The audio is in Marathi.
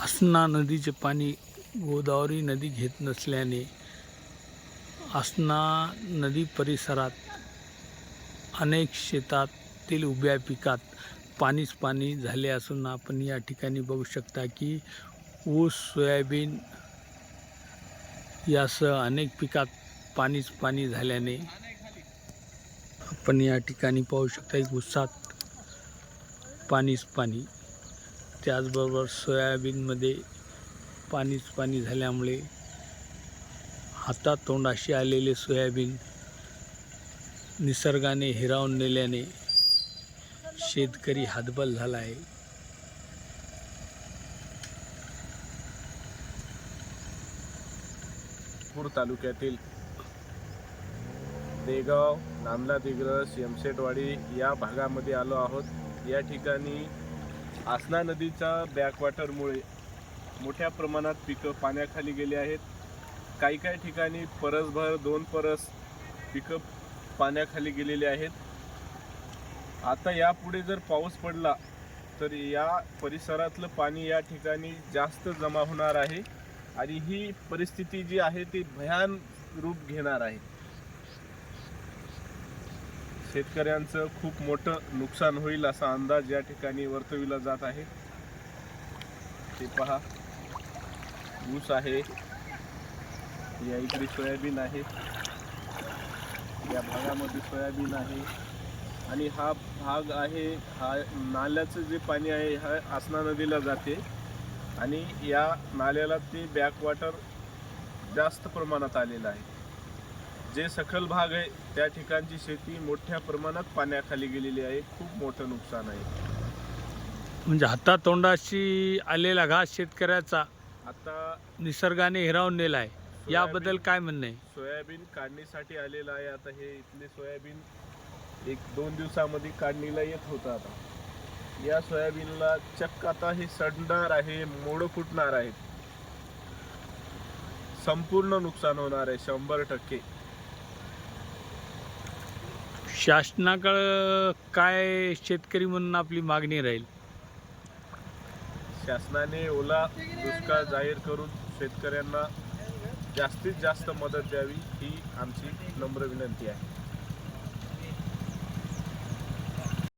आसना नदीचे पाणी गोदावरी नदी घेत नसल्याने आसना नदी परिसरात अनेक शेतातील उभ्या पिकात पाणीच पाणी झाले असून आपण या ठिकाणी बघू शकता की ऊस सोयाबीन यासह अनेक पिकात पाणीच पाणी झाल्याने आपण या ठिकाणी पाहू शकता की ऊसात पाणीच पाणी त्याचबरोबर सोयाबीनमध्ये पाणीच पाणी झाल्यामुळे हातातोंडाशी आलेले सोयाबीन निसर्गाने हिरावून नेल्याने शेतकरी हातबल झाला आहे. पूर तालुक्यातील देगाव नांदला दिग्रस यमसेटवाडी या भागामध्ये आलो आहोत. या ठिकाणी आसना नदीच्या बॅकवॉटरमुळे मोठ्या प्रमाणात पिकं पाण्याखाली गेली आहेत. काही काही ठिकाणी परसभर दोन परस पिकं पाण्याखाली गेलेली आहेत. आता यापुढे जर पाऊस पडला तर या परिसरातलं पाणी या ठिकाणी जास्त जमा होणार आहे आणि ही परिस्थिती जी आहे ती भयान रूप घेणार आहे. शेतकऱ्यांचं खूप मोठं नुकसान होईल असा अंदाज या ठिकाणी वर्तविला जात आहे. ते पहा. ऊस आहे. या इकडे सोयाबीन आहे. या भागामध्ये सोयाबीन आहे. आणि हा भाग आहे हा नाल्याचं जे पाणी आहे हा आसना नदीला जाते. आणि या नाल्याला ते बॅकवॉटर जास्त प्रमाणात आलेलं आहे. जे सखल भाग आहे त्या ठिकाणची शेती मोठ्या प्रमाणात पाण्याखाली गेलेली आहे. खूप मोठं नुकसान आहे. म्हणजे हातातोंडाशी आलेला घास शेतकऱ्याचा आता निसर्गाने हिरावून नेला आहे याबद्दल काय म्हणणं आहे? सोयाबीन काढणीसाठी आलेलं आहे. आता हे इथले सोयाबीन एक दोन दिवसामध्ये काढणीला येत होतं आता. या सोयाबीनला चक्क आता हे सडणार आहे मोड फुटणार आहेत. संपूर्ण नुकसान होणार आहे शंभर टक्के. शासनाकडं काय शेतकरी म्हणून आपली मागणी राहील? शासनाने ओला दुष्काळ जाहीर करून शेतकऱ्यांना जास्तीत जास्त मदत द्यावी ही आमची नम्र विनंती आहे.